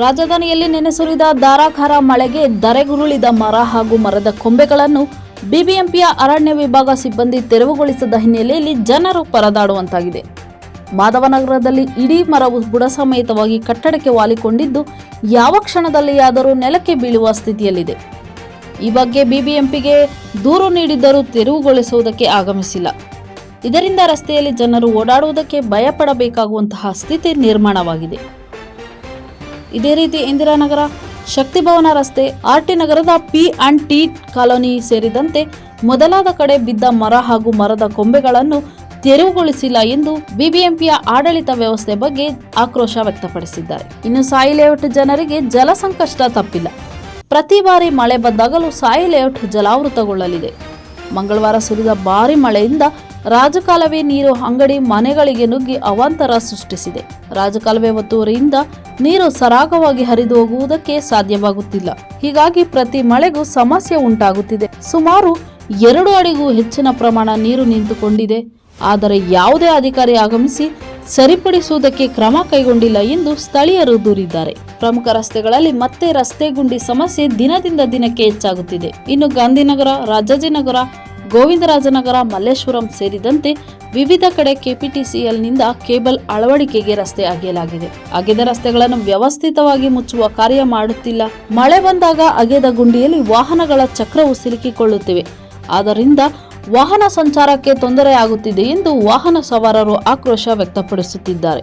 ರಾಜಧಾನಿಯಲ್ಲಿ ನೆನೆ ಸುರಿದ ಧಾರಾಕಾರ ಮಳೆಗೆ ಧರೆಗುರುಳಿದ ಮರ ಹಾಗೂ ಮರದ ಕೊಂಬೆಗಳನ್ನು ಬಿಬಿಎಂಪಿಯ ಅರಣ್ಯ ವಿಭಾಗ ಸಿಬ್ಬಂದಿ ತೆರವುಗೊಳಿಸಿದ ಹಿನ್ನೆಲೆಯಲ್ಲಿ ಜನರು ಪರದಾಡುವಂತಾಗಿದೆ. ಮಾಧವನಗರದಲ್ಲಿ ಇಡೀ ಮರವು ಬುಡಸಮೇತವಾಗಿ ಕಟ್ಟಡಕ್ಕೆ ವಾಲಿಕೊಂಡಿದ್ದು, ಯಾವ ಕ್ಷಣದಲ್ಲಿಯಾದರೂ ನೆಲಕ್ಕೆ ಬೀಳುವ ಸ್ಥಿತಿಯಲ್ಲಿದೆ. ಈ ಬಗ್ಗೆ ಬಿಬಿಎಂಪಿಗೆ ದೂರು ನೀಡಿದ್ದರೂ ತೆರವುಗೊಳಿಸುವುದಕ್ಕೆ ಆಗಮಿಸಿಲ್ಲ. ಇದರಿಂದ ರಸ್ತೆಯಲ್ಲಿ ಜನರು ಓಡಾಡುವುದಕ್ಕೆ ಭಯಪಡಬೇಕಾಗುವಂತಹ ಸ್ಥಿತಿ ನಿರ್ಮಾಣವಾಗಿದೆ. ಇದೇ ರೀತಿ ಇಂದಿರಾನಗರ ಶಕ್ತಿಭವನ ರಸ್ತೆ ಆರ್ ಟಿ ನಗರದ ಪಿ ಅಂಡ್ ಟಿ ಕಾಲೋನಿ ಸೇರಿದಂತೆ ಮೊದಲಾದ ಕಡೆ ಬಿದ್ದ ಮರ ಹಾಗೂ ಮರದ ಕೊಂಬೆಗಳನ್ನು ತೆರವುಗೊಳಿಸಿಲ್ಲ ಎಂದು ಬಿಬಿಎಂಪಿಯ ಆಡಳಿತ ವ್ಯವಸ್ಥೆ ಬಗ್ಗೆ ಆಕ್ರೋಶ ವ್ಯಕ್ತಪಡಿಸಿದ್ದಾರೆ. ಇನ್ನು ಸಾಯಿ ಲೇಔಟ್ ಜನರಿಗೆ ಜಲ ಸಂಕಷ್ಟ ತಪ್ಪಿಲ್ಲ. ಪ್ರತಿ ಬಾರಿ ಮಳೆ ಬಂದಾಗಲೂ ಸಾಯಿ ಲೇಔಟ್ ಜಲಾವೃತಗೊಳ್ಳಲಿದೆ. ಮಂಗಳವಾರ ಸುರಿದ ಭಾರಿ ಮಳೆಯಿಂದ ರಾಜಕಾಲುವೆ ನೀರು ಅಂಗಡಿ ಮನೆಗಳಿಗೆ ನುಗ್ಗಿ ಅವಾಂತರ ಸೃಷ್ಟಿಸಿದೆ. ರಾಜಕಾಲುವೆ ಒತ್ತುವರಿಯಿಂದ ನೀರು ಸರಾಗವಾಗಿ ಹರಿದು ಹೋಗುವುದಕ್ಕೆ ಸಾಧ್ಯವಾಗುತ್ತಿಲ್ಲ. ಹೀಗಾಗಿ ಪ್ರತಿ ಮಳೆಗೂ ಸಮಸ್ಯೆ ಉಂಟಾಗುತ್ತಿದೆ. ಸುಮಾರು ಎರಡು ಅಡಿಗೂ ಹೆಚ್ಚಿನ ಪ್ರಮಾಣ ನೀರು ನಿಂತುಕೊಂಡಿದೆ. ಆದರೆ ಯಾವುದೇ ಅಧಿಕಾರಿ ಆಗಮಿಸಿ ಸರಿಪಡಿಸುವುದಕ್ಕೆ ಕ್ರಮ ಕೈಗೊಂಡಿಲ್ಲ ಎಂದು ಸ್ಥಳೀಯರು ದೂರಿದ್ದಾರೆ. ಪ್ರಮುಖ ರಸ್ತೆಗಳಲ್ಲಿ ಮತ್ತೆ ರಸ್ತೆ ಗುಂಡಿ ಸಮಸ್ಯೆ ದಿನದಿಂದ ದಿನಕ್ಕೆ ಹೆಚ್ಚಾಗುತ್ತಿದೆ. ಇನ್ನು ಗಾಂಧಿನಗರ, ರಾಜಾಜಿನಗರ, ಗೋವಿಂದರಾಜನಗರ, ಮಲ್ಲೇಶ್ವರಂ ಸೇರಿದಂತೆ ವಿವಿಧ ಕಡೆ ಕೆಪಿಟಿಸಿಎಲ್ನಿಂದ ಕೇಬಲ್ ಅಳವಡಿಕೆಗೆ ರಸ್ತೆ ಅಗೆಯಲಾಗಿದೆ. ಅಗೆದ ರಸ್ತೆಗಳನ್ನು ವ್ಯವಸ್ಥಿತವಾಗಿ ಮುಚ್ಚುವ ಕಾರ್ಯ ಮಾಡುತ್ತಿಲ್ಲ. ಮಳೆ ಬಂದಾಗ ಅಗೆದ ಗುಂಡಿಯಲ್ಲಿ ವಾಹನಗಳ ಚಕ್ರವು ಸಿಲುಕಿಕೊಳ್ಳುತ್ತಿವೆ. ಆದ್ದರಿಂದ ವಾಹನ ಸಂಚಾರಕ್ಕೆ ತೊಂದರೆಯಾಗುತ್ತಿದೆ ಎಂದು ವಾಹನ ಸವಾರರು ಆಕ್ರೋಶ ವ್ಯಕ್ತಪಡಿಸುತ್ತಿದ್ದಾರೆ.